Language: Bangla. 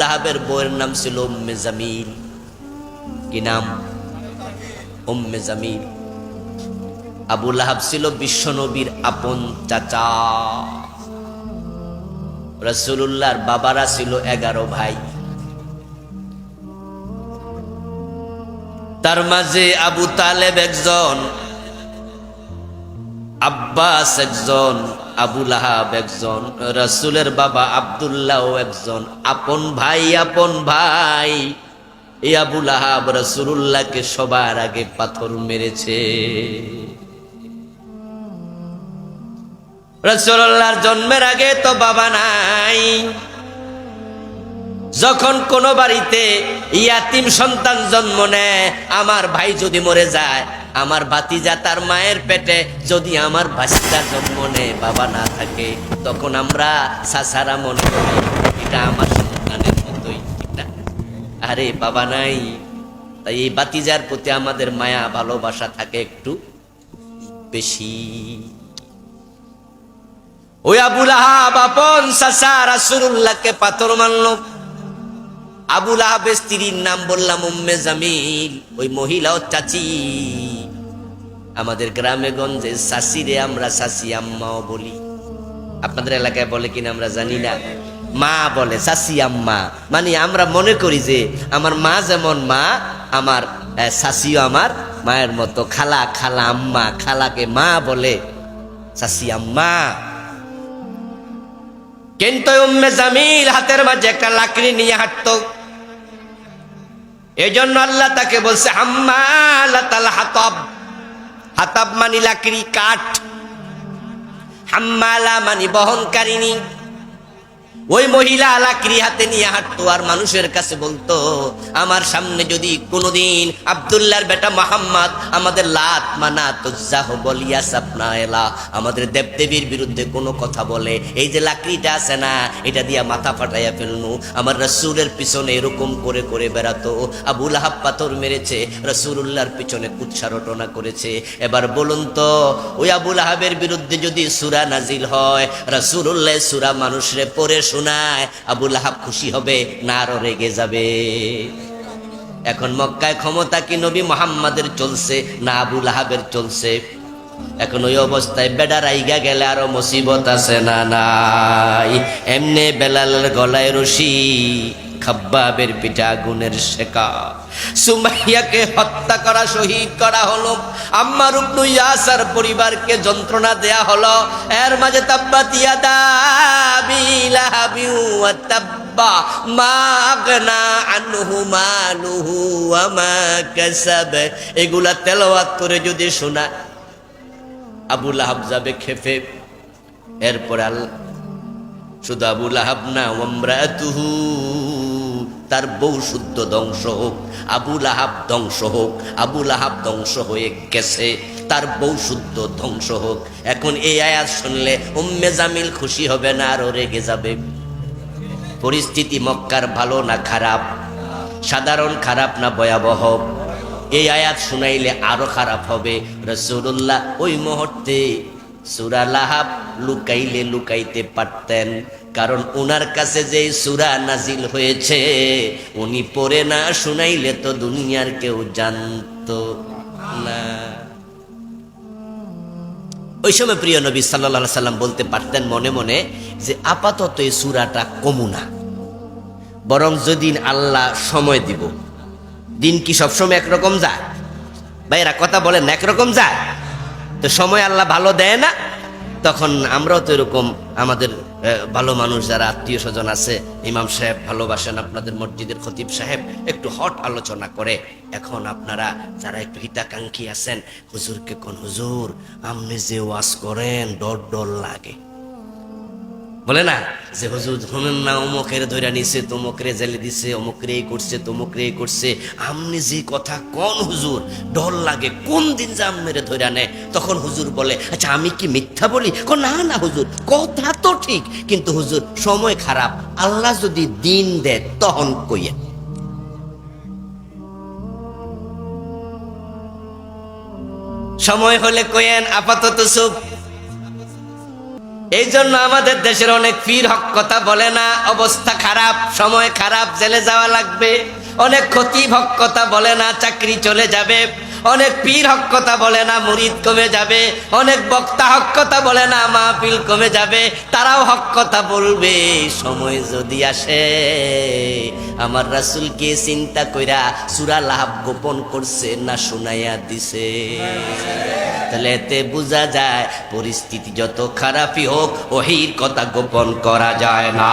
লাহাবের বউয়ের নাম ছিল উম্মে জামিল। কি নাম? উম্মে জামিল। আবু লাহাব ছিল বিশ্বনবীর আপন চাচা। রসুল্লাহর বাবারা ছিল এগারো ভাই। তার মাঝে আবু তালেব একজন আব্বাস একজন, আবু লাহাব একজন, রসুলের বাবা আবদুল্লাহ একজন। আপন ভাই আপন ভাই। এই আবু লাহাব রসুল্লাহকে সবার আগে পাথর মেরেছে। রসুল্লাহর জন্মের আগে তো বাবা নাই। যখন কোন বাড়িতে ইয়াতিম সন্তান জন্ম নেয়, আমার ভাই যদি মরে যায় আমার ভাতিজা তার মায়ের পেটে, যদি আমার ভাসিটা জন্ম নেয়, বাবা না থাকে, তখন আমরা সাসারা মনে করি, এটা আমার সন্তানের মতোই আরে বাবা নাই। তাই এই বাতিজার প্রতি আমাদের মায়া, ভালোবাসা থাকে একটু বেশি। ওই আবুল আহাব আপন সাসা রাসূলুল্লাহকে পাথর মারলো। আবুল আহাবের স্ত্রীর নাম বললাম উম্মে জামিল, ওই মহিলাও চাচি। আমাদের গ্রামে গঞ্জে শাসিরে আমরা শাসি আম্মাও বলি। আপনাদের এলাকায় বলে কিনা আমরা জানি না। মা বলে শাসি আম্মা। মানে আমরা মনে করি যে আমার মা যেমন মা, আমার শাসিও আমার মায়ের মতো। খালা খালা আম্মা, খালাকে মা বলে শাসি আম্মা। কিন্তু উম্মে জামিল হাতের মাঝে একটা লাকড়ি নিয়ে হাঁটতো। এই জন্য আল্লাহ তাকে বলছে হাম্মালাতাল হাতাব হাতাব মানি লাকড়ি কাঠ হাম্মালা মানি বহনকারিনী ওই মহিলা লাকড়ি হাতে নিয়ে হাঁটতো আর মানুষের কাছে বলতো, আমার সামনে যদি কোনোদিন আবদুল্লাহর বেটা মোহাম্মদ আমাদের লাত মানা তুজাহ বলিয়া সাপনা এলা, আমাদের দেবদেবীর বিরুদ্ধে কোনো কথা বলে, এই যে লাকড়িটা আছে না, এটা দিয়া মাথা ফাটাইয়া ফেলনু, আমার রসুলের পিছনে এরকম করে করে বেড়াতো, আবুল আহাব পাথর মেরেছে রসুল্লাহর পিছনে কুৎসা রটনা করেছে, এবার বলুন তো, ওই আবুল আহাবের বিরুদ্ধে যদি সুরা নাজিল হয় রসুল্লাহ সুরা মানুষরে পড়ে শোনায় আবুল আহাব খুশি হবে না আরও রেগে যাবে। এখন মক্কায় ক্ষমতা কি নবী মোহাম্মদের চলছে, না আবুল আহাবের চলছে? এখন ওই অবস্থায় বেডার রাইগা গেলে আরও মুসিবত আছে, না নাই? এমনি বেলাল গলায় রশি। খাব্বাবের পিঠা আগুনের শেখা। সুমাইয়াকে হত্যা করা, শহীদ করা হলো। আম্মার উবনু ইয়াসার পরিবারকে যন্ত্রণা দেয়া হলো। এর মাঝে তাব্বাতিয়া দাবিলাহাবি ওয়া তাব্বা। মাগনা আনহু মালুহু মা কাসাব। এগুলা তেলাওয়াত করে যদি শোনা আবুল আহাব যাবে খেপে। এরপরে আল্লাহ শুধু আবুল আহাব না ওমরাতুহু তার বউ শুদ্ধ ধ্বংস হোক আবুল আহাব ধ্বংস হোক আবুল আহাব ধ্বংস হয়ে গেছে, তার বউ শুদ্ধ ধ্বংস হোক। এখন এই আয়াত শুনলে উম্মে জামিল খুশি হবে না, আরও রেগে যাবে। পরিস্থিতি মক্কার ভালো না খারাপ? সাধারণ খারাপ না ভয়াবহ? এই আয়াত শুনাইলে আরও খারাপ হবে। রসুল্লাহ ওই মুহূর্তে সুরা লাহাব লুকাইলে লুকাইতে পারতেন। কারণ ওনার কাছে যে সুরা নাজিল হয়েছে, উনি পড়ে না শুনাইলে তো দুনিয়ার কেউ জানতো না। ওই সময় প্রিয় নবী সাল্লাহ সাল্লাম বলতে পারতেন মনে মনে যে আপাতত এই সুরাটা কমু না। বরং যেদিন আল্লাহ সময় দিব, দিন কি সবসময় একরকম যায়? ভাইরা কথা বলেন, একরকম যায়? তো সময় আল্লাহ ভালো দেয় না, তখন আমরাও তো এরকম আমাদের ভালো মানুষ যারা আত্মীয় স্বজন আছে, ইমাম সাহেব ভালোবাসেন আপনাদের মসজিদের খতিব সাহেব, একটু হট আলোচনা করে, এখন আপনারা যারা একটু হিতাকাঙ্ক্ষী আছেন, হুজুরকে কোন, হুজুর, আপনি যে ওয়াজ করেন ডর ডর লাগে। বলে না? যে হুজুর, শুনেন না, অমুকের ধরে নিছে, তমুকরে জেলে দিছে অমুকরে করছে তমুকরে করছে। আমনি যে কথা কোন হুজুর, ডর লাগে, কোন দিন যে আমেরে ধরে নেয়? তখন হুজুর বলে আচ্ছা আমি কি মিথ্যা বলি? ক না না হুজুর, কথা তো ঠিক, কিন্তু হুজুর, সময় খারাপ। আল্লাহ যদি দিন দেয় তখন কইয়া সময় হলে কইেন আপাতত সুখ এই জন্য আমাদের দেশের অনেক পীর হক কথা বলে না, অবস্থা খারাপ, সময় খারাপ, জেলে যাওয়া লাগবে। অনেক ক্ষতি হক কথা বলে না, চাকরি চলে যাবে। অনেক পীর হক কথা বলে না, মুরিদ কমে যাবে। অনেক বক্তা হক কথা বলে না, মাহফিল কমে যাবে। তারাও হক কথা বলবে, সময় যদি আসে। আমার রাসুলকে চিন্তা কইরা সুরা লাভ গোপন করছে না, শুনাইয়া দিছে। তাহলে এতে বোঝা যায় পরিস্থিতি যত খারাপই হোক ওহির কথা গোপন করা যায় না।